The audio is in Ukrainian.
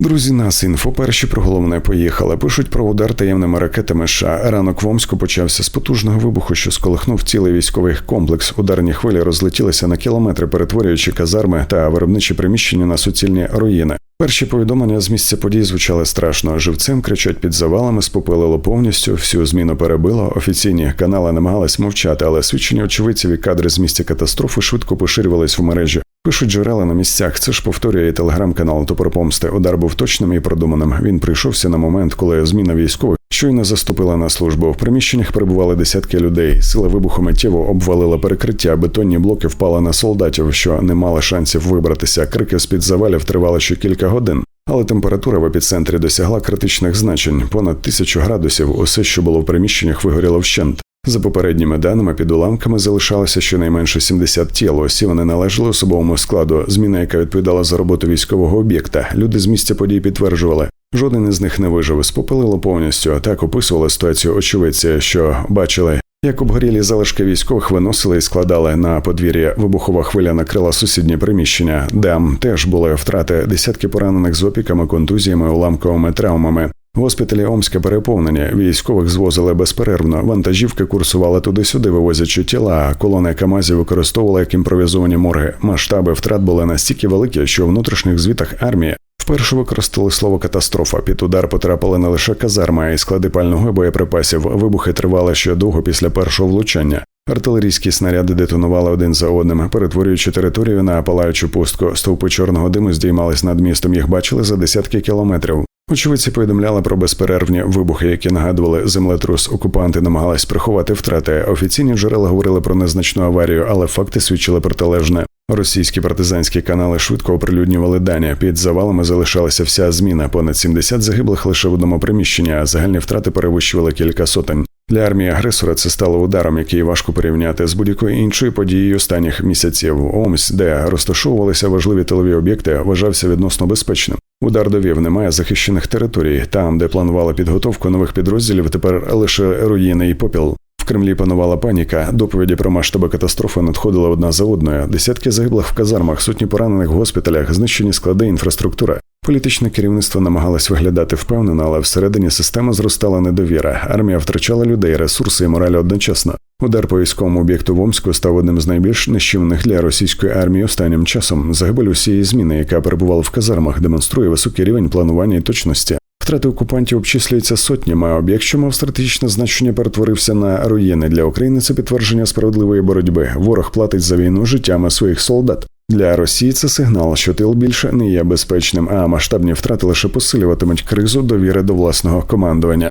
Друзі, нас інфо перші про головне поїхали. Пишуть про удар таємними ракетами. США. ранок в Омську почався з потужного вибуху, що сколихнув цілий військовий комплекс. Ударні хвилі розлетілися на кілометри, перетворюючи казарми та виробничі приміщення на суцільні руїни. Перші повідомлення з місця подій звучали страшно. Живцем кричать під завалами, спопилило повністю. Всю зміну перебило. Офіційні канали намагались мовчати, але свідчення очевидців і кадри з місця катастрофи швидко поширювались в мережі. Пишуть джерела на місцях. Це ж повторює телеграм-канал Топорпомсти. Удар був точним і продуманим. Він прийшовся на момент, коли зміна військових щойно заступила на службу. В приміщеннях перебували десятки людей. Сила вибуху миттєво обвалила перекриття. Бетонні блоки впали на солдатів, що не мали шансів вибратися. Крики з під завалів тривали ще кілька годин. Але температура в епіцентрі досягла критичних значень. Понад тисячу градусів. Усе, що було в приміщеннях, вигоріло вщент. За попередніми даними, під уламками залишалося щонайменше 70 тіл. Усі вони належали особовому складу. Зміна, яка відповідала за роботу військового об'єкта. Люди з місця подій підтверджували. Жоден із них не вижив, спопилило повністю. Так описували ситуацію очевидці, що бачили, як обгорілі залишки військових виносили і складали на подвір'я. Вибухова хвиля накрила сусідні приміщення. Там теж були втрати десятки поранених з опіками, контузіями, уламковими травмами. Госпіталі Омська переповнені. Військових звозили безперервно. Вантажівки курсували туди-сюди, вивозячи тіла. Колони Камазів використовували як імпровізовані морги. Масштаби втрат були настільки великі, що в внутрішніх звітах армії вперше використали слово катастрофа. Під удар потрапили не лише казарма, а й склади пального боєприпасів. Вибухи тривали ще довго після першого влучання. Артилерійські снаряди детонували один за одним, перетворюючи територію на палаючу пустку. Стовпи чорного диму здіймались над містом. Їх бачили за десятки кілометрів. Очевидці повідомляли про безперервні вибухи, які нагадували землетрус. Окупанти намагались приховати втрати. Офіційні джерела говорили про незначну аварію, але факти свідчили протилежне. Російські партизанські канали швидко оприлюднювали дані. Під завалами залишалася вся зміна. Понад 70 загиблих лише в одному приміщенні, а загальні втрати перевищували кілька сотень. Для армії агресора це стало ударом, який важко порівняти з будь-якою іншою подією останніх місяців. Омсь, де розташовувалися важливі тилові об'єкти, вважався відносно безпечним. Удар довів, немає захищених територій. Там, де планували підготовку нових підрозділів, тепер лише руїни і попіл. В Кремлі панувала паніка. Доповіді про масштаби катастрофи надходили одна за одною. Десятки загиблих в казармах, сотні поранених в госпіталях, знищені склади, інфраструктура. Політичне керівництво намагалось виглядати впевнено, але всередині системи зростала недовіра. Армія втрачала людей, ресурси і мораль одночасно. Удар по військовому об'єкту в Омську став одним з найбільш нищівних для російської армії останнім часом. Загибель усієї зміни, яка перебувала в казармах, демонструє високий рівень планування і точності. Втрати окупантів обчислюються сотнями. а Об'єкт, що мав стратегічне значення, перетворився на руїни для України. Це підтвердження справедливої боротьби. Ворог платить за війну життями своїх солдат. Для Росії це сигнал, що тил більше не є безпечним, а масштабні втрати лише посилюватимуть кризу довіри до власного командування.